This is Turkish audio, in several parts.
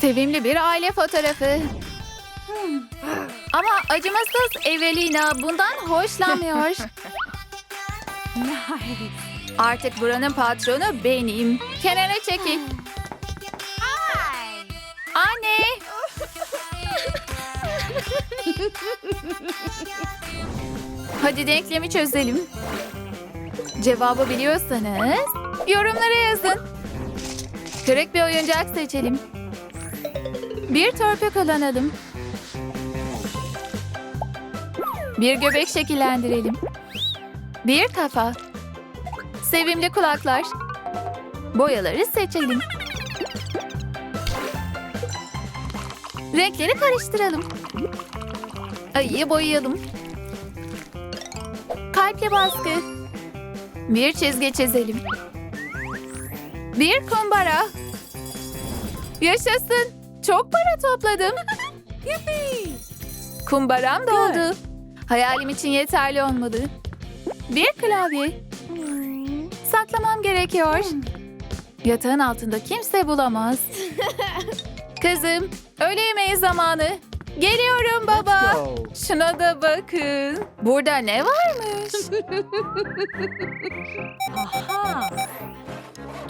Sevimli bir aile fotoğrafı. Ama acımasız Evelina bundan hoşlanmıyor. Artık buranın patronu benim. Kenara çekil. Anne. Hadi denklemi çözelim. Cevabı biliyorsanız yorumlara yazın. Kırık bir oyuncak seçelim. Bir törpü kullanalım. Bir göbek şekillendirelim. Bir kafa. Sevimli kulaklar. Boyaları seçelim. Renkleri karıştıralım. Ayıyı boyayalım. Kalple baskı. Bir çizgi çizelim. Bir kumbara. Yaşasın. Çok para topladım. Kumbaram doldu. Hayalim için yeterli olmadı. Bir klavye. Saklamam gerekiyor. Yatağın altında kimse bulamaz. Kızım, öğle yemeği zamanı. Geliyorum baba. Şuna da bakın. Burada ne varmış?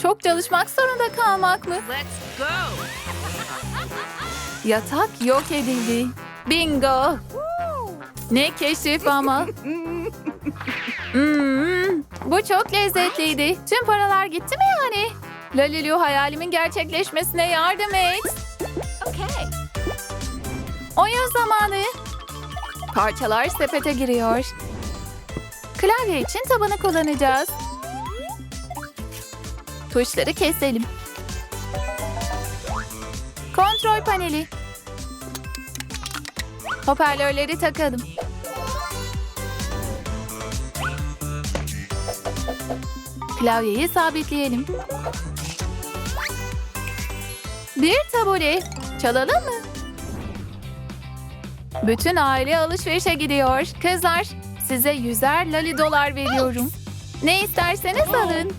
Çok çalışmak zorunda kalmak mı? Let's go! Yatak yok edildi. Bingo. Ne keşif ama. Hmm, bu çok lezzetliydi. Tüm paralar gitti mi yani? Lalilu hayalimin gerçekleşmesine yardım et. Okay. Oyun zamanı. Parçalar sepete giriyor. Klavye için tabanı kullanacağız. Tuşları keselim. Kontrol paneli. Hoparlörleri takalım. Klavyeyi sabitleyelim. Bir tabure. Çalalım mı? Bütün aile alışverişe gidiyor. Kızlar, size yüzer lali dolar veriyorum. Ne isterseniz alın.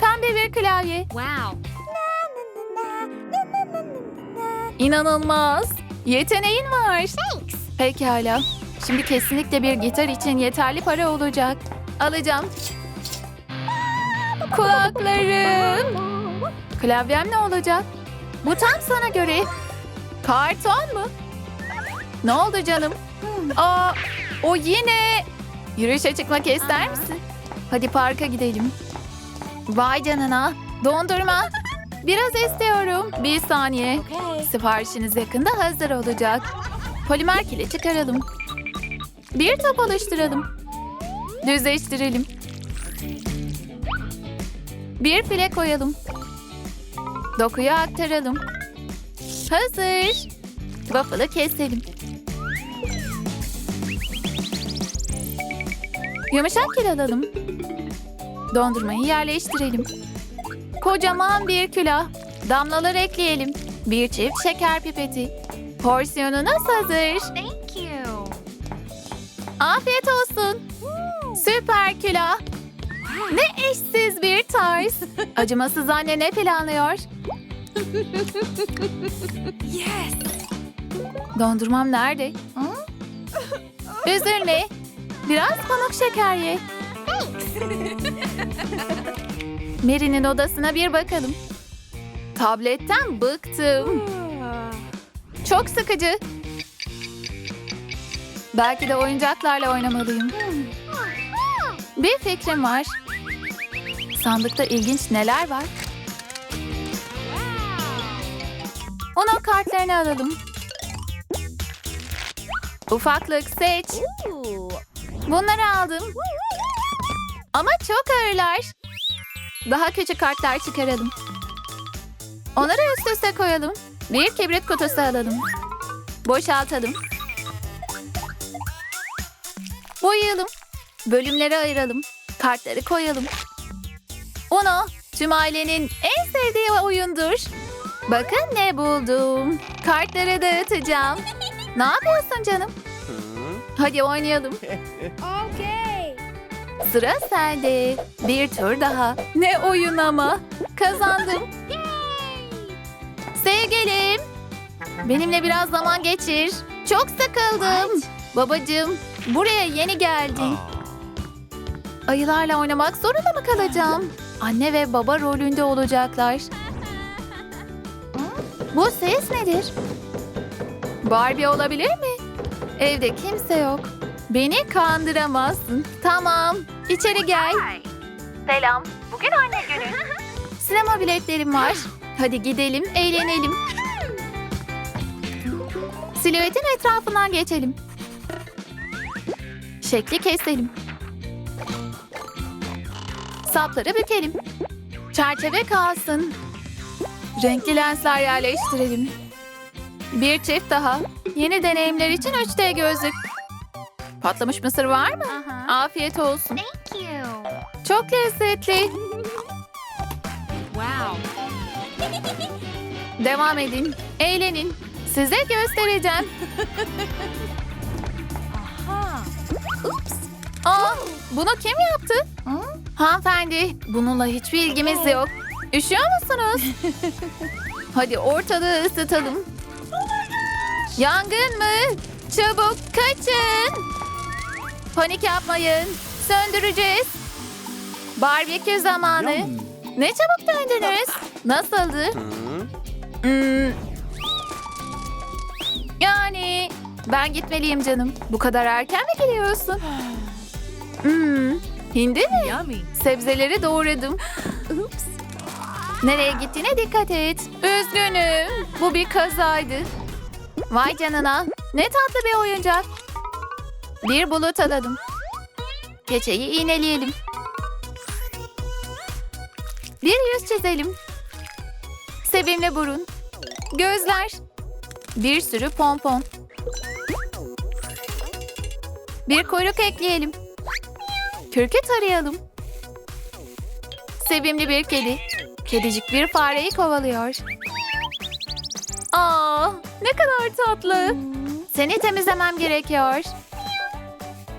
Pembe bir klavye. Wow. İnanılmaz. Yeteneğin var. Pekala. Şimdi kesinlikle bir gitar için yeterli para olacak. Alacağım. Kulaklarım. Klavyem ne olacak? Bu tam sana göre. Karton mu? Ne oldu canım? Aa, o yine. Yürüyüşe çıkmak ister misin? Hadi parka gidelim. Vay canına. Dondurma. Biraz istiyorum. Bir saniye. Siparişiniz yakında hazır olacak. Polimer kili çıkaralım. Bir top oluşturalım. Düzleştirelim. Bir file koyalım. Dokuyu aktaralım. Hazır. Waffle'ı keselim. Yumuşak kil alalım. Dondurmayı yerleştirelim. Kocaman bir külah. Damlalar ekleyelim. Bir çift şeker pipeti. Porsiyonunuz hazır. Thank you. Afiyet olsun. Süper külah. Ne eşsiz bir tarz. Acımasız anne ne planlıyor? Yes. Dondurmam nerede? Üzülme. Biraz pamuk şeker ye. Mary'nin odasına bir bakalım. Tabletten bıktım. Çok sıkıcı. Belki de oyuncaklarla oynamalıyım. Bir fikrim var. Sandıkta ilginç neler var? Uno kartlarını alalım. Ufaklık seç. Bunları aldım. Ama çok ağırlar. Daha küçük kartlar çıkaralım. Onları üst üste koyalım. Bir kibrit kutusu alalım. Boşaltalım. Boyayalım. Bölümlere ayıralım. Kartları koyalım. Uno, tüm ailenin en sevdiği oyundur. Bakın ne buldum. Kartları dağıtacağım. Ne yapıyorsun canım? Hadi oynayalım. Okay. Sıra sende. Bir tur daha. Ne oyun ama. Kazandım. Sevgilim. Benimle biraz zaman geçir. Çok sıkıldım. Babacığım, buraya yeni geldin. Ayılarla oynamak zorunda mı kalacağım? Anne ve baba rolünde olacaklar. Bu ses nedir? Barbie olabilir mi? Evde kimse yok. Beni kandıramazsın. Tamam, içeri gel. Selam. Bugün anne günü. Sinema biletlerim var. Hadi gidelim, eğlenelim. Silüetin etrafından geçelim. Şekli keselim. Sapları bükelim. Çerçeve kalsın. Renkli lensler yerleştirelim. Bir çift daha. Yeni deneyimler için 3D gözlük. Patlamış mısır var mı? Uh-huh. Afiyet olsun. Thank you. Çok lezzetli. Wow. Devam edin. Eğlenin. Size göstereceğim. Aha. Aa, bunu kim yaptı? Hanımefendi, bununla hiçbir ilgimiz yok. Üşüyor musunuz? Hadi ortalığı ısıtalım. Yangın mı? Çabuk kaçın. Panik yapmayın. Söndüreceğiz. Barbekü zamanı. Ne çabuk döndünüz. Nasıldı? Hmm. Yani ben gitmeliyim canım. Bu kadar erken mi gidiyorsun? Hmm. Hindi mi? Yummy. Sebzeleri doğradım. Oops. Nereye gittiğine dikkat et. Üzgünüm. Bu bir kazaydı. Vay canına. Ne tatlı bir oyuncak. Bir bulut alalım. Keçeyi iğneleyelim. Bir yüz çizelim. Sevimli burun. Gözler. Bir sürü pompon. Bir kuyruk ekleyelim. Kürkü tarayalım. Sevimli bir kedi. Kedicik bir fareyi kovalıyor. Aa, ne kadar tatlı. Seni temizlemem gerekiyor.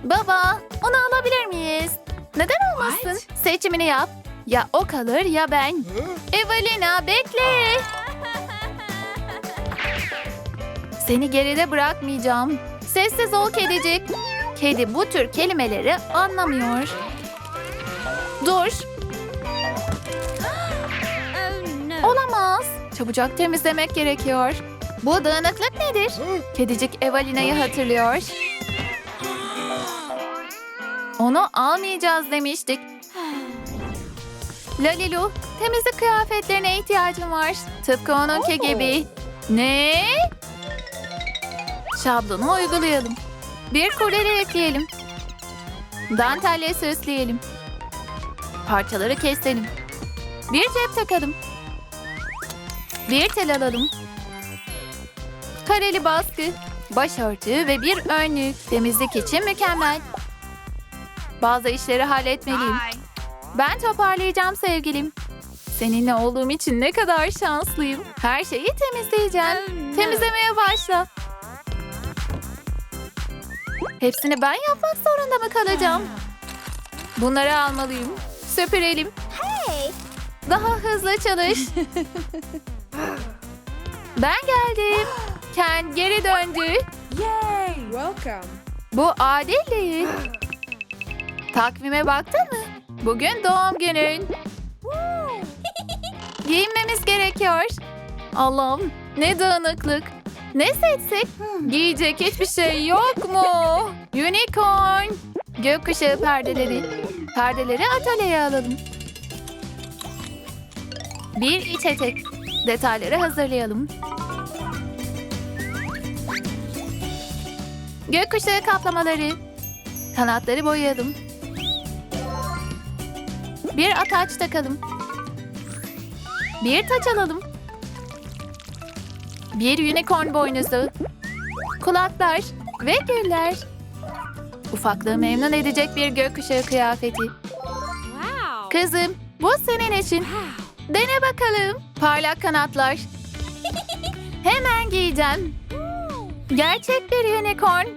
Baba, onu alabilir miyiz? Neden olmasın? Seçimini yap. Ya o kalır ya ben. Evelina bekle. Seni geride bırakmayacağım. Sessiz ol kedicik. Kedi bu tür kelimeleri anlamıyor. Dur, Oh. Olamaz. Çabucak temizlemek gerekiyor. Bu dağınıklık nedir? Kedicik Evalina'yı hatırlıyor. Onu almayacağız demiştik. Lalilu, temizlik kıyafetlerine ihtiyacım var. Tıpkı onunki gibi. Ne? Şablonu uygulayalım. Bir kurdele ekleyelim. Dantelle süsleyelim. Parçaları keselim. Bir cep takalım. Bir tel alalım. Kareli baskı, başörtü ve bir önlük. Temizlik için mükemmel. Bazı işleri halletmeliyim. Ben toparlayacağım sevgilim. Seninle olduğum için ne kadar şanslıyım. Her şeyi temizleyeceğim. Temizlemeye başla. Hepsini ben yapmak zorunda mı kalacağım? Bunları almalıyım. Süpürelim. Hey. Daha hızlı çalış. ben geldim. Ken geri döndü. Yay. Welcome. Bu adil değil. Takvime baktın mı? Bugün doğum günün. Giyinmemiz gerekiyor. Allah'ım ne dağınıklık. Ne seçsek? Giyecek hiçbir şey yok mu? Unicorn. Gökkuşağı perdeleri. Perdeleri atölyeye alalım. Bir iç etek. Detayları hazırlayalım. Gökkuşağı kaplamaları. Kanatları boyayalım. Bir ataç takalım. Bir taç alalım. Bir unicorn boynuzu. Kulaklar ve güller. Ufaklığı memnun edecek bir gökkuşağı kıyafeti. Kızım, bu senin için. Dene bakalım. Parlak kanatlar. Hemen giyeceğim. Gerçek bir unicorn.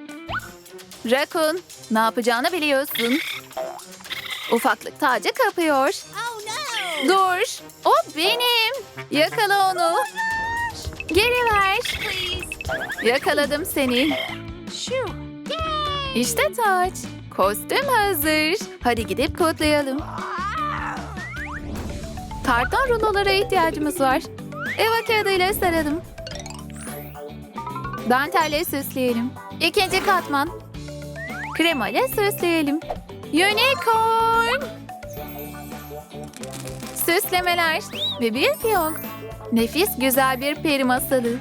Rakun, ne yapacağını biliyorsun. Ufaklık tacı kapıyor. Oh. Dur, o benim. Yakala onu. Yakaladım seni. İşte taç. Kostüm hazır. Hadi gidip kutlayalım. Karton rulolara ihtiyacımız var. Eva kağıdıyla saralım. Dantelle süsleyelim. İkinci katman. Krema ile süsleyelim. Unicorn. Süslemeler ve bir fiyonk. Nefis güzel bir peri masalı.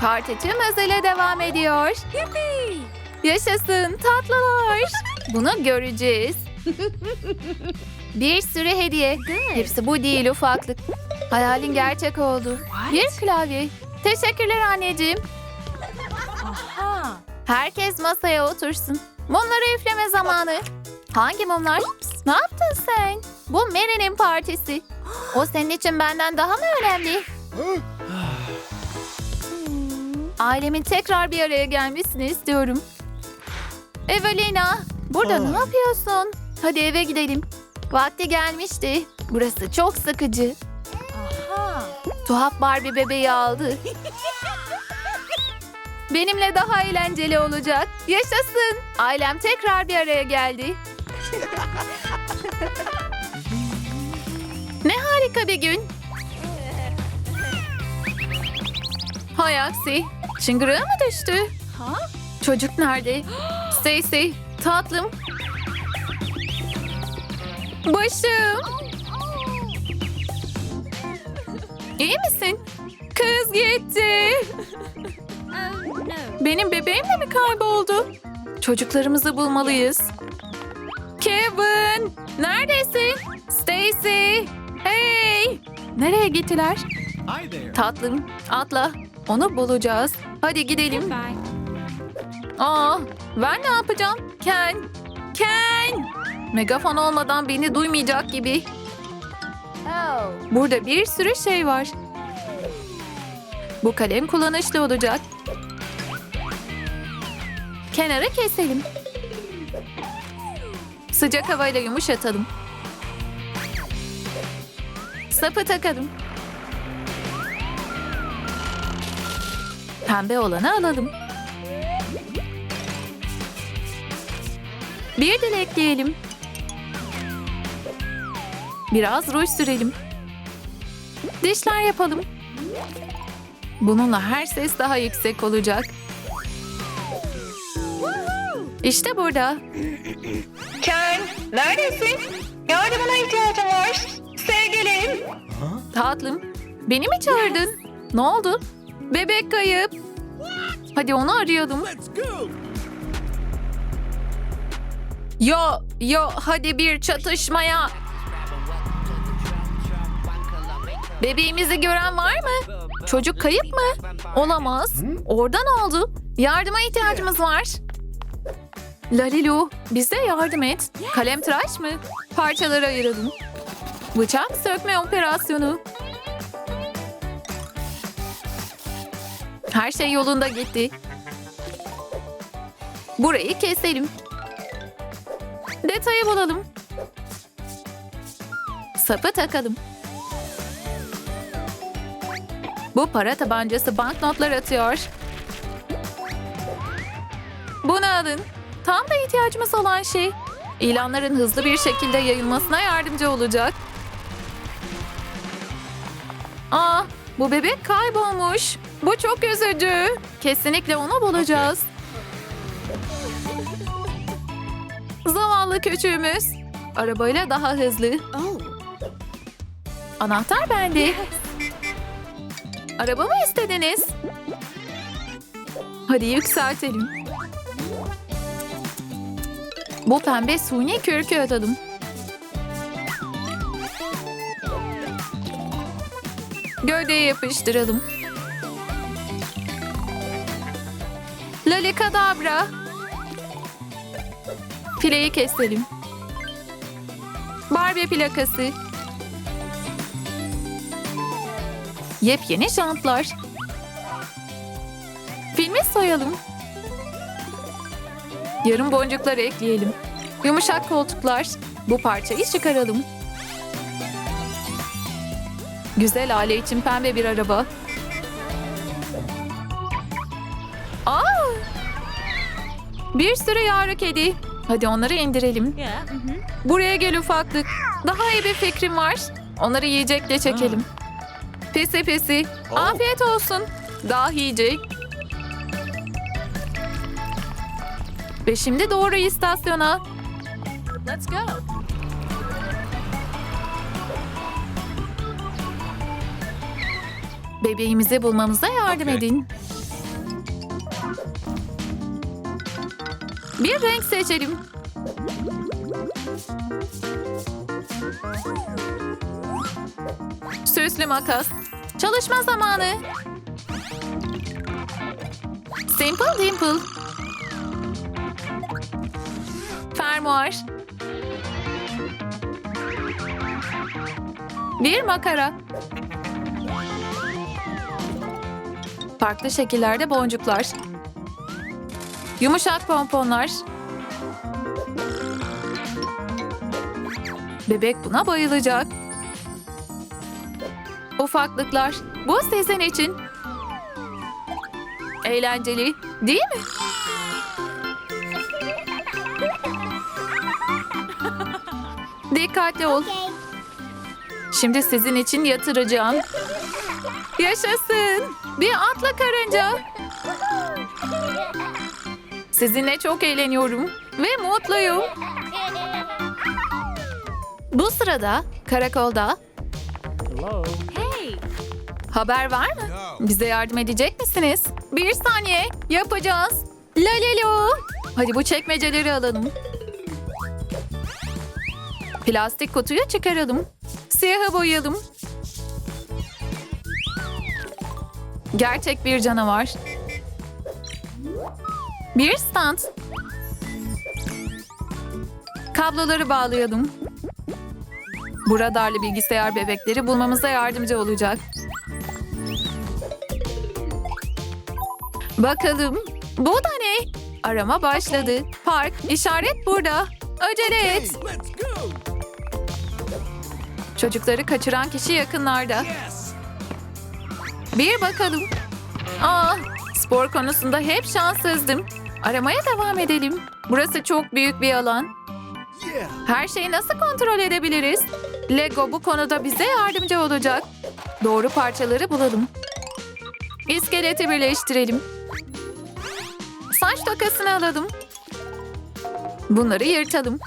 Parti tüm hızıyla devam ediyor. Yaşasın tatlılar. Bunu göreceğiz. Bir sürü hediye. Hepsi bu değil ufaklık. Hayalin gerçek oldu. Bir klavye. Teşekkürler anneciğim. Aha. Herkes masaya otursun. Mumları üfleme zamanı. Hangi mumlar? Ne yaptın sen? Bu Mary'nin partisi. O senin için benden daha mı önemli? Ailemin tekrar bir araya gelmesini istiyorum. Evelina, burada ne yapıyorsun? Hadi eve gidelim. Vakti gelmişti. Burası çok sıkıcı. Aha. Tuhaf Barbie bebeği aldı. Benimle daha eğlenceli olacak. Yaşasın. Ailem tekrar bir araya geldi. ne harika bir gün. Hay aksi. Çıngırağı mı düştü? Ha? Çocuk nerede? Stacy, tatlım. Başım. İyi misin? Kız gitti. Oh no. Benim bebeğim de mi kayboldu? Çocuklarımızı bulmalıyız. Kevin! Neredesin? Stacy! Hey! Nereye gittiler? Hi there. Tatlım, atla. Onu bulacağız. Hadi gidelim. Bye. Aa, ben ne yapacağım? Ken! Ken! Megafon olmadan beni duymayacak gibi. Oh. Burada bir sürü şey var. Bu kalem kullanışlı olacak. Kenara keselim. Sıcak havayla yumuşatalım. Sapı takalım. Pembe olanı alalım. Bir dilek diyelim. Biraz ruj sürelim. Dişler yapalım. Bununla her ses daha yüksek olacak. İşte burada. Ken, neredesin? Yardımına ihtiyacım var. Sevgilim. Tatlım, beni mi çağırdın? Ne oldu? Bebek kayıp. Hadi onu go. Yo, yo, hadi bir çatışmaya. Bebeğimizi gören var mı? Çocuk kayıp mı? Olamaz. Orada ne oldu? Yardıma ihtiyacımız var. Lalilu, bize yardım et. Kalem tıraş mı? Parçalara ayıralım. Bıçak sökme operasyonu. Her şey yolunda gitti. Burayı keselim. Detayı bulalım. Sapı takalım. Bu para tabancası banknotlar atıyor. Bunu alın. Tam da ihtiyacımız olan şey. İlanların hızlı bir şekilde yayılmasına yardımcı olacak. Aa, bu bebek kaybolmuş. Bu çok üzücü. Kesinlikle onu bulacağız. Zavallı küçüğümüz. Arabayla daha hızlı. Oh. Anahtar bende. Araba mı istediniz? Hadi yükseltelim. Bu pembe suni kürkü atalım. Gövdeye yapıştıralım. Lalikadabra. Fileyi keselim. Barbie plakası. Yepyeni jantlar. Filmi soyalım. Yarım boncuklar ekleyelim. Yumuşak koltuklar. Bu parçayı çıkaralım. Güzel aile için pembe bir araba. Aa! Bir sürü yavru kedi. Hadi onları indirelim. Yeah. Buraya gel ufaklık. Daha iyi bir fikrim var. Onları yiyecekle çekelim. Pisi pisi. Afiyet olsun. Daha yiyecek. Ve şimdi doğru istasyona. Let's go. Bebeğimizi bulmamıza yardım Okey. edin. Bir renk seçelim. Süslü makas. Çalışma zamanı. Simple Dimple. Fermuar. Bir makara. Farklı şekillerde boncuklar. Yumuşak pomponlar. Bebek buna bayılacak. Ufaklıklar. Bu sizin için. Eğlenceli, değil mi? Dikkatli ol. Şimdi sizin için yatıracağım. Yaşasın. Bir atla karınca. Sizinle çok eğleniyorum ve mutluyum. Bu sırada karakolda. Haber var mı? Bize yardım edecek misiniz? Bir saniye yapacağız. Lalelo. Hadi bu çekmeceleri alalım. Plastik kutuyu çıkaralım. Siyaha boyayalım. Gerçek bir canavar. Bir stand. Kabloları bağlayalım. Bu radarlı bilgisayar bebekleri bulmamıza yardımcı olacak. Bakalım. Bu da ne? Arama başladı. Park. işaret burada. Acele et. Çocukları kaçıran kişi yakınlarda. Bir bakalım. Aa, spor konusunda hep şanssızdım. Aramaya devam edelim. Burası çok büyük bir alan. Her şeyi nasıl kontrol edebiliriz? Lego bu konuda bize yardımcı olacak. Doğru parçaları bulalım. İskeleti birleştirelim. Saç tokasını alalım. Bunları yırtalım.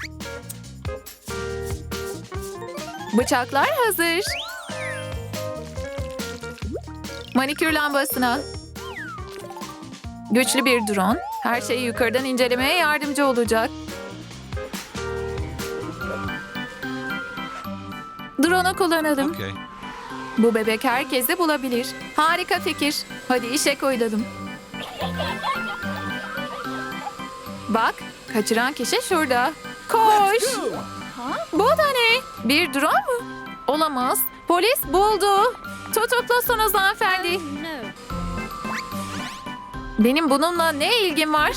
Bıçaklar hazır. Manikür lambasına. Güçlü bir drone her şeyi yukarıdan incelemeye yardımcı olacak. Drone'u kullanalım. Okay. Bu bebek herkesi bulabilir. Harika fikir. Hadi işe koyulalım. Bak, kaçıran kişi şurada. Koş. Bu da ne? Bir drone mu? Olamaz. Polis buldu. Tutuklusunuz hanımefendi. Oh, no. Benim bununla ne ilgim var?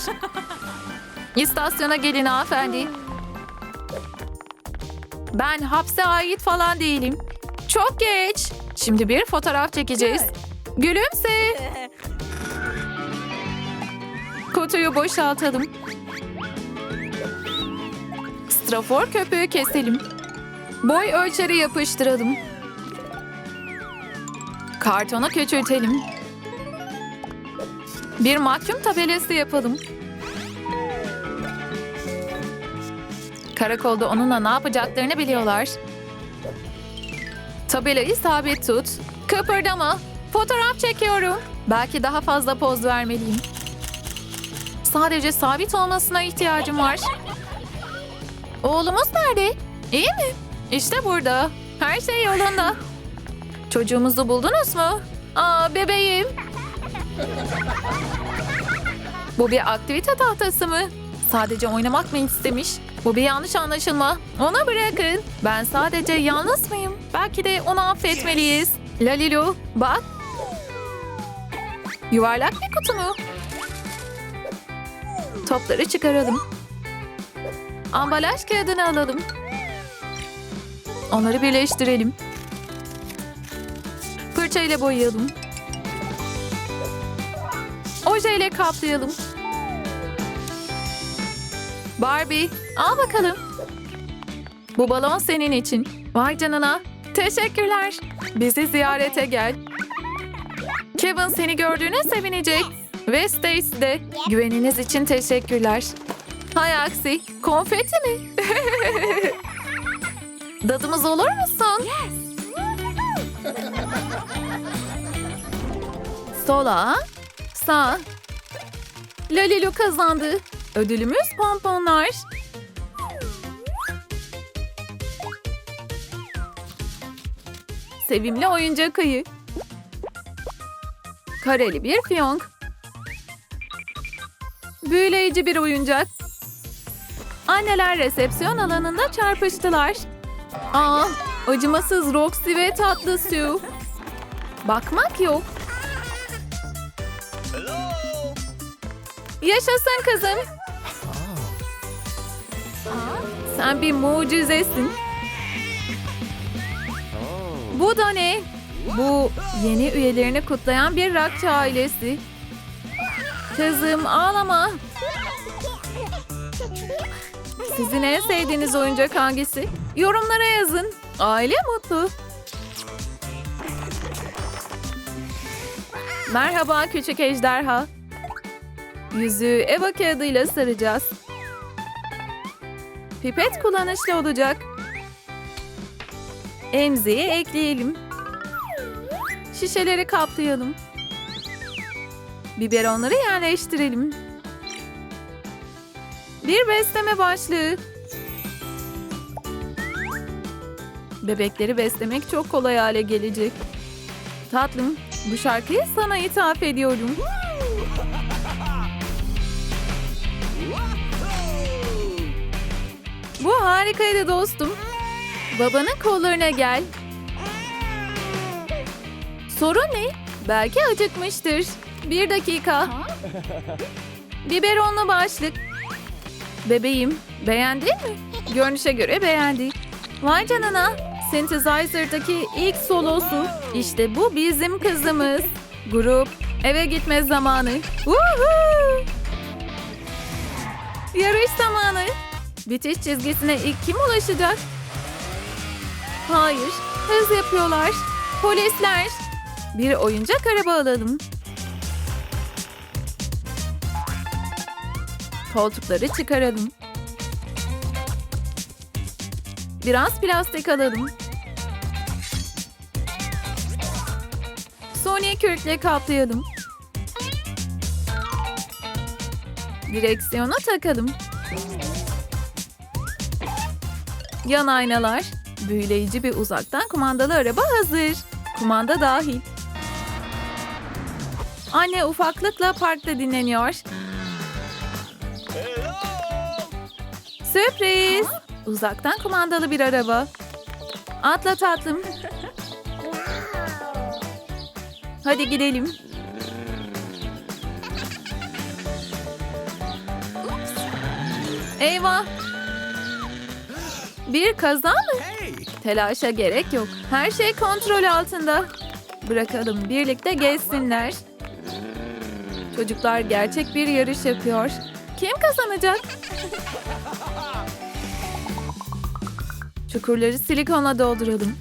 İstasyona gelin hanımefendi. Ben hapse ait falan değilim. Çok geç. Şimdi bir fotoğraf çekeceğiz. Gülümse. Kutuyu boşaltalım. Strafor köpüğü keselim. Boy ölçeri yapıştıralım. Kartonu küçültelim. Bir mahkum tabelası yapalım. Karakolda onunla ne yapacaklarını biliyorlar. Tabelayı sabit tut. Kıpırdama. Fotoğraf çekiyorum. Belki daha fazla poz vermeliyim. Sadece sabit olmasına ihtiyacım var. Oğlumuz nerede? İyi mi? İşte burada. Her şey yolunda. Çocuğumuzu buldunuz mu? Aa bebeğim. Bu bir aktivite tahtası mı? Sadece oynamak mı istemiş? Bu bir yanlış anlaşılma. Ona bırakın. Ben sadece yalnız mıyım? Belki de onu affetmeliyiz. Lalilu bak. Yuvarlak bir kutu mu? Topları çıkaralım. Ambalaj kağıdını alalım. Onları birleştirelim. Fırçayla boyayalım. O ojeyle kaplayalım. Barbie, al bakalım. Bu balon senin için. Vay canına. Teşekkürler. Bizi ziyarete gel. Kevin seni gördüğüne sevinecek. Ve Stacy de. Güveniniz için teşekkürler. Hay aksi. Konfeti mi? Dadımız olur musun? Sola, sağ. Lalilu kazandı. Ödülümüz pomponlar. Sevimli oyuncak ayı. Kareli bir fiyonk. Büyüleyici bir oyuncak. Anneler resepsiyon alanında çarpıştılar. Aa, acımasız Roxy ve tatlı Sue. Bakmak yok. Yaşasın kızım. Sen bir mucizesin. Bu da ne? Bu yeni üyelerini kutlayan bir rockçı ailesi. Kızım ağlama. Sizin en sevdiğiniz oyuncak hangisi? Yorumlara yazın. Aile mutlu. Merhaba küçük ejderha. Yüzüğü Eva kağıdıyla saracağız. Pipet kullanışlı olacak. Emziği ekleyelim. Şişeleri kaplayalım. Biberonları yerleştirelim. Bir besleme başlığı. Bebekleri beslemek çok kolay hale gelecek. Tatlım, bu şarkıyı sana ithaf ediyorum. Bu harikaydı dostum. Babanın kollarına gel. Sorun ne? Belki acıkmıştır. Bir dakika. Biberonlu başlık. Bebeğim, beğendin mi? Görünüşe göre beğendi. Vay canına. Synthesizer'daki ilk solosu. İşte bu bizim kızımız. Grup, eve gitme zamanı. Woohoo! Yarış zamanı. Bitiş çizgisine ilk kim ulaşacak? Hayır, hız yapıyorlar. Polisler. Bir oyuncak araba alalım. Koltukları çıkaralım. Biraz plastik alalım. Sony kürkle kaplayalım. Direksiyona takalım. Yan aynalar. Büyüleyici bir uzaktan kumandalı araba hazır. Kumanda dahil. Anne ufaklıkla parkta dinleniyor. Sürpriz. Uzaktan kumandalı bir araba. Atla tatlım. Hadi gidelim. Eyvah. Bir kaza mı? Telaşa gerek yok. Her şey kontrol altında. Bırakalım birlikte gezsinler. Çocuklar gerçek bir yarış yapıyor. Kim kazanacak? Çukurları silikonla dolduralım.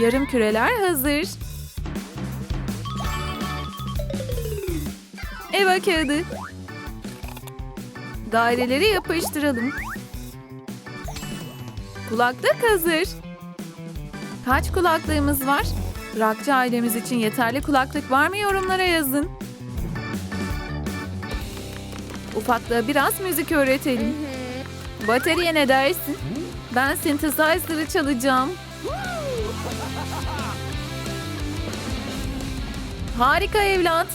Yarım küreler hazır. Eva kağıdı. Daireleri yapıştıralım. Kulaklık hazır. Kaç kulaklığımız var? Rockçı ailemiz için yeterli kulaklık var mı yorumlara yazın. Ufaklığa biraz müzik öğretelim. Bateriye ne dersin? Ben synthesizer'ı çalacağım. Harika evlat.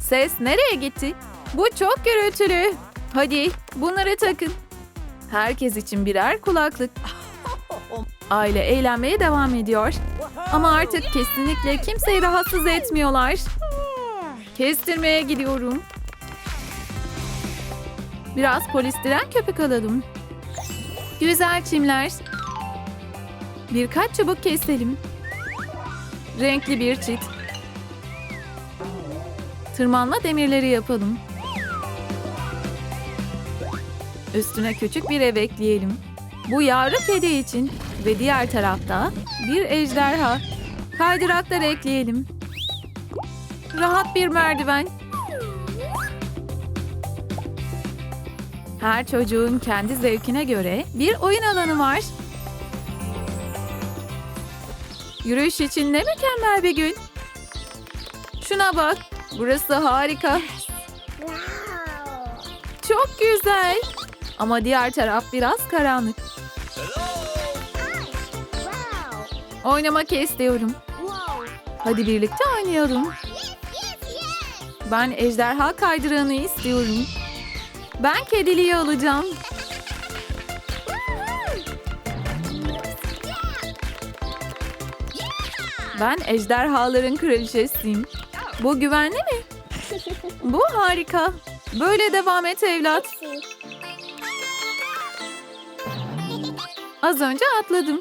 Ses nereye gitti? Bu çok gürültülü. Hadi bunları takın. Herkes için birer kulaklık. Aile eğlenmeye devam ediyor. Ama artık kesinlikle kimseyi rahatsız etmiyorlar. Kestirmeye gidiyorum. Biraz polistiren köpük alalım. Güzel çimler. Birkaç çubuk keselim. Renkli bir çit. Tırmanma demirleri yapalım. Üstüne küçük bir ev ekleyelim. Bu yavru kedi için ve diğer tarafta bir ejderha. Kaydıraklar ekleyelim. Rahat bir merdiven. Her çocuğun kendi zevkine göre bir oyun alanı var. Yürüyüş için ne mükemmel bir gün. Şuna bak. Burası harika. Çok güzel. Ama diğer taraf biraz karanlık. Oynamak istiyorum. Hadi birlikte oynayalım. Ben ejderha kaydırağını istiyorum. Ben kediliği alacağım. Ben ejderhaların kraliçesiyim. Bu güvenli mi? Bu harika. Böyle devam et evlat. Az önce atladım.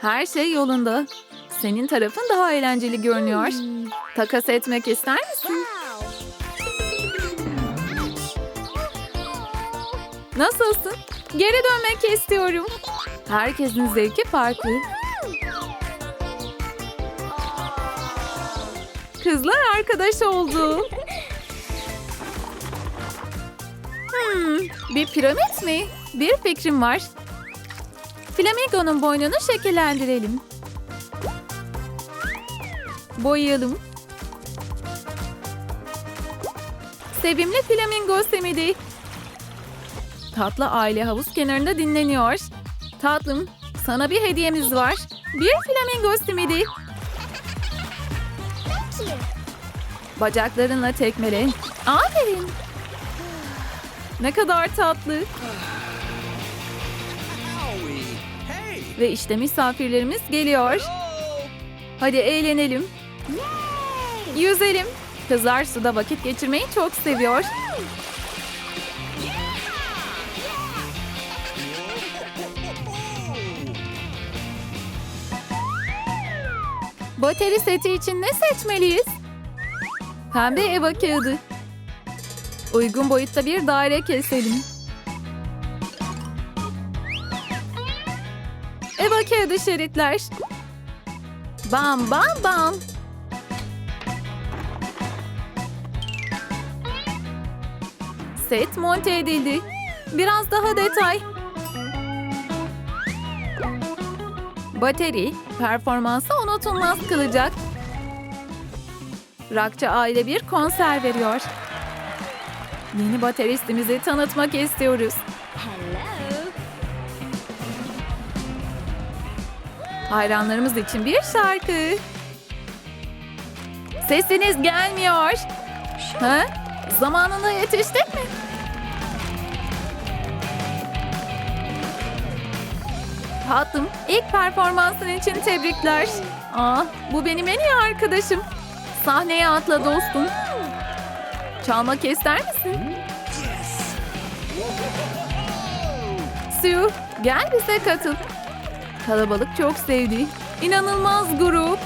Her şey yolunda. Senin tarafın daha eğlenceli görünüyor. Takas etmek ister misin? Nasılsın? Geri dönmek istiyorum. Herkesin zevki farklı. Kızlar arkadaş oldu. Hmm, bir piramit mi? Bir fikrim var. Flamingo'nun boynunu şekillendirelim. Boyayalım. Sevimli flamingo simidi. Tatlı aile havuz kenarında dinleniyor. Tatlım, sana bir hediyemiz var. Bir flamingo simidi. Bacaklarınla tekmele. Aferin. Ne kadar tatlı. Ve işte misafirlerimiz geliyor. Hadi eğlenelim. Yüzelim. Kızlar suda vakit geçirmeyi çok seviyor. Bateri seti için ne seçmeliyiz? Pembe eva kağıdı. Uygun boyutta bir daire keselim. Eva kağıdı şeritler. Bam bam bam. Set monte edildi. Biraz daha detay. Bateri performansı unutulmaz kılacak. Rockçı aile bir konser veriyor. Yeni bateristimizi tanıtmak istiyoruz. Hayranlarımız için bir şarkı. Sesiniz gelmiyor. Ha? Zamanında yetiştik mi? Tatlım, ilk performansın için tebrikler. Aa, bu benim en iyi arkadaşım. Sahneye atla dostum. Çalmak ister misin? Sue, gel bize katıl. Kalabalık çok sevdi. İnanılmaz grup.